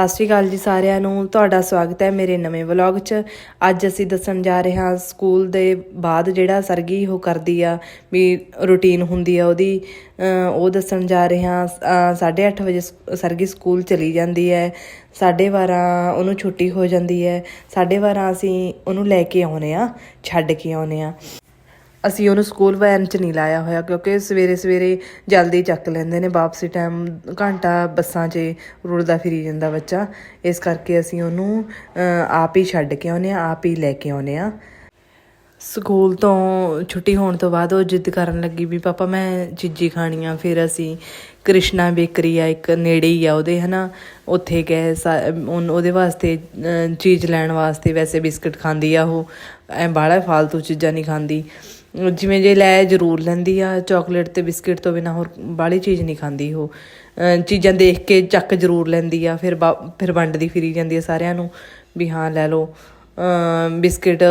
ਸਤਿ ਸ਼੍ਰੀ ਅਕਾਲ ਜੀ ਸਾਰਿਆਂ ਨੂੰ। ਤੁਹਾਡਾ ਸਵਾਗਤ ਹੈ ਮੇਰੇ ਨਵੇਂ ਵਲੌਗ 'ਚ। ਅੱਜ ਅਸੀਂ ਦੱਸਣ ਜਾ ਰਹੇ ਹਾਂ ਸਕੂਲ ਦੇ ਬਾਅਦ ਜਿਹੜਾ ਸਰਗੀ ਉਹ ਕਰਦੀ ਆ, ਵੀ ਰੁਟੀਨ ਹੁੰਦੀ ਆ ਉਹਦੀ। ਉਹ ਦੱਸਣ ਜਾ ਰਹੇ ਹਾਂ, ਅਹ 8:30 ਵਜੇ ਸ- ਸਰਗੀ ਸਕੂਲ ਚਲੀ ਜਾਂਦੀ ਹੈ। 12:30 ਉਹਨੂੰ ਛੁੱਟੀ ਹੋ ਜਾਂਦੀ ਹੈ। 12:30 ਅਸੀਂ ਉਹਨੂੰ ਲੈ ਕੇ ਆਉਨੇ ਆ, ਛੱਡ ਕੇ ਆਉਨੇ ਆ। ਅਸੀਂ ਉਹਨੂੰ ਸਕੂਲ ਵੈਨ 'ਚ ਨਹੀਂ ਲਾਇਆ ਹੋਇਆ ਕਿਉਂਕਿ ਸਵੇਰੇ ਸਵੇਰੇ ਜਲਦੀ ਚੱਕ ਲੈਂਦੇ ਨੇ ਵਾਪਸੀ ਟਾਈਮ ਘੰਟਾ ਬੱਸਾਂ 'ਚ ਰੁੜਦਾ ਫਿਰੀ ਜਾਂਦਾ ਬੱਚਾ। ਇਸ ਕਰਕੇ ਅਸੀਂ ਉਹਨੂੰ ਆਪ ਹੀ ਛੱਡ ਕੇ ਆਉਨੇ ਆ ਆਪ ਹੀ ਲੈ ਕੇ ਆਉਨੇ ਆ ਸਕੂਲ ਤੋਂ ਛੁੱਟੀ ਹੋਣ ਤੋਂ ਬਾਅਦ ਉਹ ਜਿੱਦ ਕਰਨ ਲੱਗੀ ਵੀ, ਪਾਪਾ, ਮੈਂ ਚੀਜ਼ੀ ਖਾਣੀ ਆ ਫਿਰ ਅਸੀਂ ਕ੍ਰਿਸ਼ਨਾ ਬੇਕਰੀ ਆ, ਇੱਕ ਨੇੜੇ ਹੀ ਆ ਉਹਦੇ, ਹਨਾ? ਉੱਥੇ ਗਏ, ਸਾ- ਉਹਦੇ ਵਾਸਤੇ ਚੀਜ਼ ਲੈਣ ਵਾਸਤੇ ਵੈਸੇ ਬਿਸਕਟ ਖਾਂਦੀ ਆ ਉਹ। ਐ ਬਾਹਲਾ ਫਾਲਤੂ ਚੀਜ਼ਾਂ ਨਹੀਂ ਖਾਂਦੀ। ਜਿਵੇਂ ਜੇ ਲੈ ਜ਼ਰੂਰ ਲੈਂਦੀ ਆ ਚਾਕਲੇਟ ਤੇ ਬਿਸਕਟ ਤੋਂ ਬਿਨਾ ਹੋਰ ਬਾਹਲੀ ਚੀਜ਼ ਨਹੀਂ ਖਾਂਦੀ ਉਹ। ਚੀਜ਼ਾਂ ਦੇਖ ਕੇ ਚੱਕ ਜ਼ਰੂਰ ਲੈਂਦੀ ਆ, ਫਿਰ ਬਾ- ਫਿਰ ਵੰਡਦੀ ਫਿਰੀ ਜਾਂਦੀ ਆ ਸਾਰਿਆਂ ਨੂੰ ਵੀ ਹਾਂ ਲੈ ਲਓ। ਅਮ ਬਿਸਕਿਟ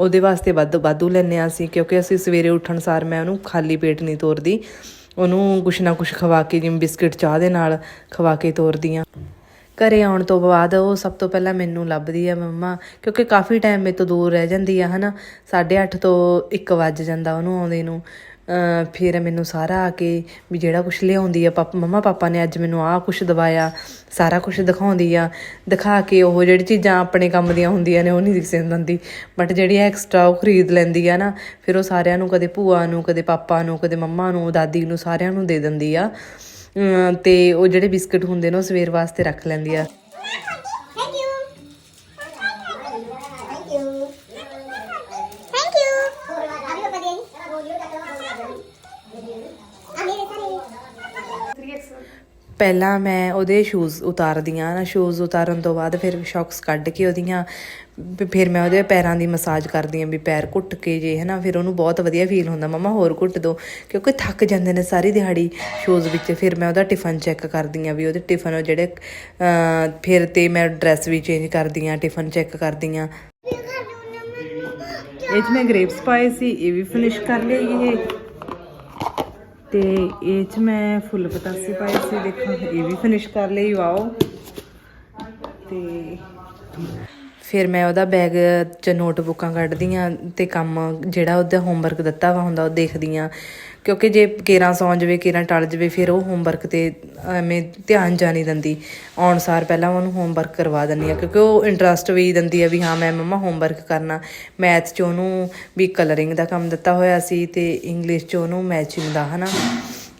ਉਹਦੇ ਵਾਸਤੇ ਵੱਧ, ਵਾਧੂ ਲੈਂਦੇ ਹਾਂ ਅਸੀਂ, ਕਿਉਂਕਿ ਅਸੀਂ ਸਵੇਰੇ ਉੱਠਣ ਸਾਰ ਮੈਂ ਉਹਨੂੰ ਖਾਲੀ ਪੇਟ ਨਹੀਂ ਤੋਰਦੀ। ਉਹਨੂੰ ਕੁਛ ਨਾ ਕੁਛ ਖਵਾ ਕੇ, ਜਿਵੇਂ ਬਿਸਕਿਟ ਚਾਹ ਦੇ ਨਾਲ ਖਵਾ ਕੇ ਤੋਰਦੀ ਹਾਂ ਘਰੇ ਆਉਣ ਤੋਂ ਬਾਅਦ ਉਹ ਸਭ ਤੋਂ ਪਹਿਲਾਂ ਮੈਨੂੰ ਲੱਭਦੀ ਆ ਮੰਮਾ, ਕਿਉਂਕਿ ਕਾਫੀ ਟਾਈਮ ਮੇਰੇ ਤੋਂ ਦੂਰ ਰਹਿ ਜਾਂਦੀ ਆ, ਹਨਾ? 8:30 ਤੋਂ 1 ਵੱਜ ਜਾਂਦਾ ਉਹਨੂੰ ਆਉਂਦੇ ਨੂੰ। ਫਿਰ ਮੈਨੂੰ ਸਾਰਾ ਆ ਕੇ ਵੀ ਜਿਹੜਾ ਕੁਝ ਲਿਆਉਂਦੀ ਆ, ਪਾਪਾ, ਮੰਮਾ ਪਾਪਾ ਨੇ ਅੱਜ ਮੈਨੂੰ ਆਹ ਕੁਝ ਦਵਾਇਆ, ਸਾਰਾ ਕੁਝ ਦਿਖਾਉਂਦੀ ਆ। ਦਿਖਾ ਕੇ ਉਹ ਜਿਹੜੀ ਚੀਜ਼ਾਂ ਆਪਣੇ ਕੰਮ ਦੀਆਂ ਹੁੰਦੀਆਂ ਨੇ ਉਹ ਨਹੀਂ ਦਿਖਣ ਦਿੰਦੀ। ਬਟ ਜਿਹੜੀ ਐਕਸਟਰਾ ਉਹ ਖਰੀਦ ਲੈਂਦੀ ਆ ਨਾ, ਫਿਰ ਉਹ ਸਾਰਿਆਂ ਨੂੰ, ਕਦੇ ਭੂਆ ਨੂੰ, ਕਦੇ ਪਾਪਾ ਨੂੰ, ਕਦੇ ਮੰਮਾ ਨੂੰ, ਦਾਦੀ ਨੂੰ ਸਾਰਿਆਂ ਨੂੰ ਦੇ ਦਿੰਦੀ ਆ। ਤੇ ਉਹ ਜਿਹੜੇ ਬਿਸਕਟ ਹੁੰਦੇ ਨੇ ਉਹ ਸਵੇਰ ਵਾਸਤੇ ਰੱਖ ਲੈਂਦੀ ਆ। ਪਹਿਲਾਂ ਮੈਂ ਉਹਦੇ ਸ਼ੂਜ਼ ਉਤਾਰਦੀਆਂ ਨਾ ਸ਼ੂਜ਼ ਉਤਾਰਨ ਤੋਂ ਬਾਅਦ ਫਿਰ ਸ਼ੌਕਸ ਕੱਢ ਕੇ ਉਹਦੀਆਂ ਫਿਰ ਮੈਂ ਉਹਦੇ ਪੈਰਾਂ ਦੀ ਮਸਾਜ ਕਰਦੀ ਆਂ ਵੀ ਪੈਰ ਘੁੱਟ ਕੇ ਜੇ ਹਨਾ ਫਿਰ ਉਹਨੂੰ ਬਹੁਤ ਵਧੀਆ ਫੀਲ ਹੁੰਦਾ ਮਮਾ ਹੋਰ ਘੁੱਟ ਦੋ ਕਿਉਂਕਿ ਥੱਕ ਜਾਂਦੇ ਨੇ ਸਾਰੀ ਦਿਹਾੜੀ ਸ਼ੂਜ਼ ਵਿੱਚ ਫਿਰ ਮੈਂ ਉਹਦਾ ਟਿਫਨ ਚੈੱਕ ਕਰਦੀ ਆਂ ਵੀ ਉਹਦੇ ਟਿਫਨ ਉਹ ਜਿਹੜੇ ਫਿਰ ਤੇ ਮੈਂ ਡਰੈਸ ਵੀ ਚੇਂਜ ਕਰਦੀ ਆਂ ਟਿਫਨ ਚੈੱਕ ਕਰਦੀ ਆਂ ਇਹ 'ਚ ਮੈਂ ਗ੍ਰੇਪਸ ਪਾਏ ਸੀ ਇਹ ਵੀ ਫਿਨਿਸ਼ ਕਰ ਲਈ ਇਹ। ਤੇ ਇਹ 'ਚ ਮੈਂ ਫੁੱਲ ਪਤਾਸੇ ਪਾਏ ਸੀ, ਦੇਖੋ, ਇਹ ਵੀ ਫਿਨਿਸ਼ ਕਰ ਲਈ ਵਾਓ ਤੇ ਫਿਰ ਮੈਂ ਉਹਦਾ ਬੈਗ 'ਚ ਨੋਟਬੁੱਕਾਂ ਕੱਢਦੀ ਆ ਤੇ ਕੰਮ ਜਿਹੜਾ ਉਹਦਾ ਹੋਮਵਰਕ ਦਿੱਤਾ ਵਾ ਹੁੰਦਾ ਉਹ ਦੇਖਦੀ ਆ ਕਿਉਂਕਿ ਜੇ ਕੇਰਾਂ ਸੌਂ ਜਾਵੇ, ਕੇਰਾਂ ਟਲ ਜਾਵੇ, ਫਿਰ ਉਹ ਹੋਮਵਰਕ ਤੇ ਐਵੇਂ ਧਿਆਨ ਜਾ ਨਹੀਂ ਦਿੰਦੀ। ਆਉਣ ਸਾਰ ਪਹਿਲਾਂ ਉਹਨੂੰ ਹੋਮਵਰਕ ਕਰਵਾ ਦਿੰਦੀ ਆ ਕਿਉਂਕਿ ਉਹ ਇੰਟਰਸਟ ਵੀ ਦਿੰਦੀ ਆ ਵੀ ਹਾਂ, ਮੈਂ ਮੰਮਾ ਹੋਮਵਰਕ ਕਰਨਾ। ਮੈਥ 'ਚ ਉਹਨੂੰ ਵੀ ਕਲਰਿੰਗ ਦਾ ਕੰਮ ਦਿੱਤਾ ਹੋਇਆ ਸੀ ਤੇ ਇੰਗਲਿਸ਼ 'ਚ ਉਹਨੂੰ ਮੈਚਿੰਗ ਦਾ, ਹਨਾ,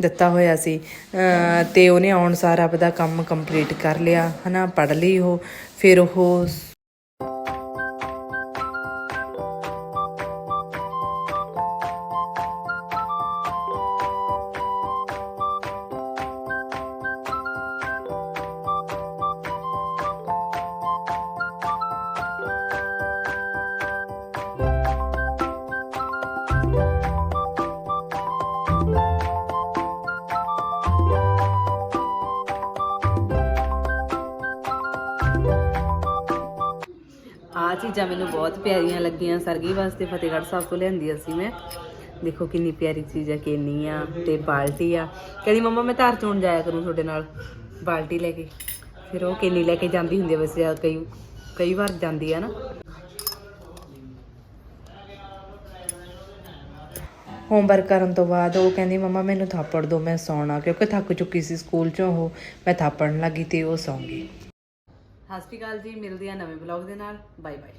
ਦਿੱਤਾ ਹੋਇਆ ਸੀ। ਅਹ ਤੇ ਉਹਨੇ ਆਉਣ ਸਾਰ ਆਪਦਾ ਕੰਮ ਕੰਪਲੀਟ ਕਰ ਲਿਆ, ਹਨਾ ਪੜ ਲਈ ਉਹ। ਫਿਰ ਉਹ ਚੀਜ਼ਾਂ ਮੈਨੂੰ ਬਹੁਤ ਪਿਆਰੀਆਂ ਲੱਗੀਆਂ। ਸਰਗੀ ਵਾਸਤੇ ਫਤਿਹਗੜ੍ਹ ਸਾਹਿਬ ਤੋਂ ਲਿਆਂਦੀਆਂ ਸੀ ਮੈਂ। ਦੇਖੋ ਕਿੰਨੀ ਪਿਆਰੀ ਚੀਜ਼ ਆ ਕੇਨੀ ਆ ਤੇ ਬਾਲਟੀ ਆ। ਕਹਿੰਦੀ, ਮੰਮਾ, ਮੈਂ ਧਾਰ ਚੋਣ ਜਾਇਆ ਕਰੂੰ ਤੁਹਾਡੇ ਨਾਲ। ਬਾਲਟੀ ਲੈ ਕੇ। ਫਿਰ ਉਹ ਕੇਨੀ ਲੈ ਕੇ ਜਾਂਦੀ ਹੁੰਦੀ ਵੈਸੇ ਕਈ ਕਈ ਵਾਰ ਜਾਂਦੀ ਆ ਨਾ। ਹੋਮਵਰਕ ਕਰਨ ਤੋਂ ਬਾਅਦ ਉਹ ਕਹਿੰਦੀ, ਮੰਮਾ, ਮੈਨੂੰ ਥਾਪੜ ਦਿਓ ਮੈਂ ਸੌਣਾ। ਕਿਉਂਕਿ ਥੱਕ ਚੁੱਕੀ ਸੀ ਸਕੂਲ ਚੋਂ ਉਹ। ਮੈਂ ਥਾਪੜਨ ਲੱਗੀ ਤੇ ਉਹ ਸੌਂ ਗਈ। ਸਤਿ ਸ਼੍ਰੀ ਅਕਾਲ ਜੀ ਮਿਲਦੇ ਆ ਨਵੇਂ ਬਲੌਗ ਦੇ ਨਾਲ। Bye bye